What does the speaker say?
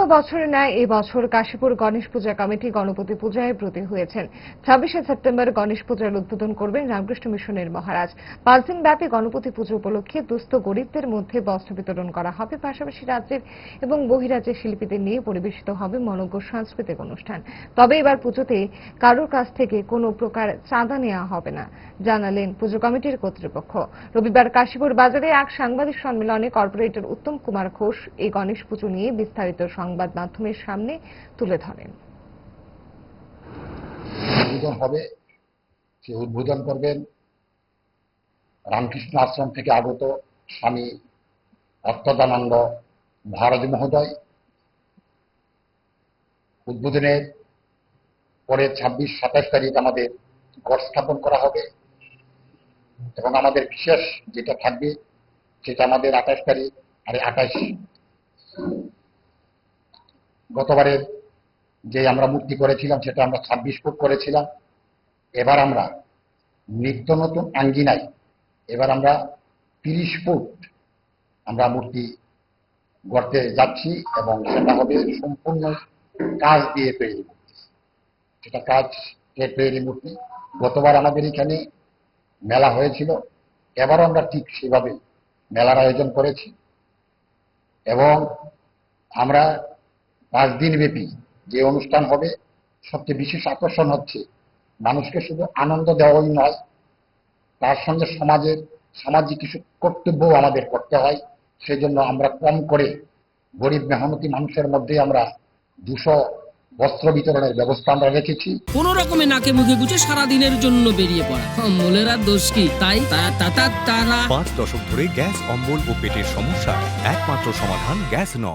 অন্যান্য বছরের ন্যায় এই বছর কাশীপুর গণেশ পূজা কমিটি গণপতি পূজায় ব্রতী হয়েছেন। ছাব্বিশে সেপ্টেম্বর গণেশ পূজার উদ্বোধন করবেন রামকৃষ্ণ মিশনের মহারাজ। পাঁচ দিন ব্যাপী গণপতি পুজো উপলক্ষে দুস্থ গরিবদের মধ্যে বস্ত্র বিতরণ করা হবে পাশাপাশি রাজ্যের এবং বহিরাজ্যের শিল্পীদের নিয়ে পরিবেশিত হবে মনজ্ঞ সাংস্কৃতিক অনুষ্ঠান। তবে এবার পুজোতে কারোর কাছ থেকে কোনো প্রকার চাঁদা নেওয়া হবে না, জানালেন পুজো কমিটির কর্তৃপক্ষ। রবিবার কাশীপুর বাজারে এক সাংবাদিক সম্মেলনে কর্পোরেটর উত্তম কুমার ঘোষ এই গণেশ পুজো নিয়ে বিস্তারিত সংবাদ মাধ্যমের সামনে তুলে ধরেন। উদ্বোধন হবে, সে উদ্বোধন করবেন রামকৃষ্ণ আশ্রম থেকে আগত স্বামী অর্থদানন্দ মহারাজ মহোদয়। উদ্বোধনের পরে ছাব্বিশ, সাতাশ তারিখ আমাদের গড় স্থাপন করা হবে। এবং আমাদের বিশেষ যেটা থাকবে, সেটা আমাদের আঠাশ তারিখ, আর আঠাশ গতবারের যে আমরা মূর্তি করেছিলাম, সেটা আমরা ছাব্বিশ ফুট করেছিলাম। এবার আমরা নিত্য নতুন আঙ্গিনায় এবার আমরা তিরিশ ফুট আমরা মূর্তি গড়তে যাচ্ছি এবং সেটা হবে সম্পূর্ণ কাজ দিয়ে তৈরি মূর্তি। সেটা কাজ তৈরি মূর্তি। গতবার আমাদের এখানে মেলা হয়েছিল। এবারও আমরা ঠিক সেভাবে মেলার আয়োজন করেছি। এবং আমরা পাঁচ দিন ব্যাপী যে অনুষ্ঠান হবে সবচেয়ে বিশেষ আকর্ষণ হচ্ছে মানুষকে শুধু আনন্দ দেওয়াই নয় তার সঙ্গে সমাজের সামাজিক কিছু কর্তব্য আমাদের করতে হয়। সেই জন্য আমরা কম করে গরিব মেহনতি মানুষের মধ্যে আমরা দুশো বস্ত্র বিতরণের ব্যবস্থা আমরা রেখেছি। কোন রকমে নাকে মুখে গুছে সারা দিনের জন্য বেরিয়ে পড়া। অম্বলের আর দোষ কি? তাই তা তা তা তারা পাঁচ দশক ধরে গ্যাস অম্বল ও পেটের সমস্যা। একমাত্র সমাধান গ্যাস নল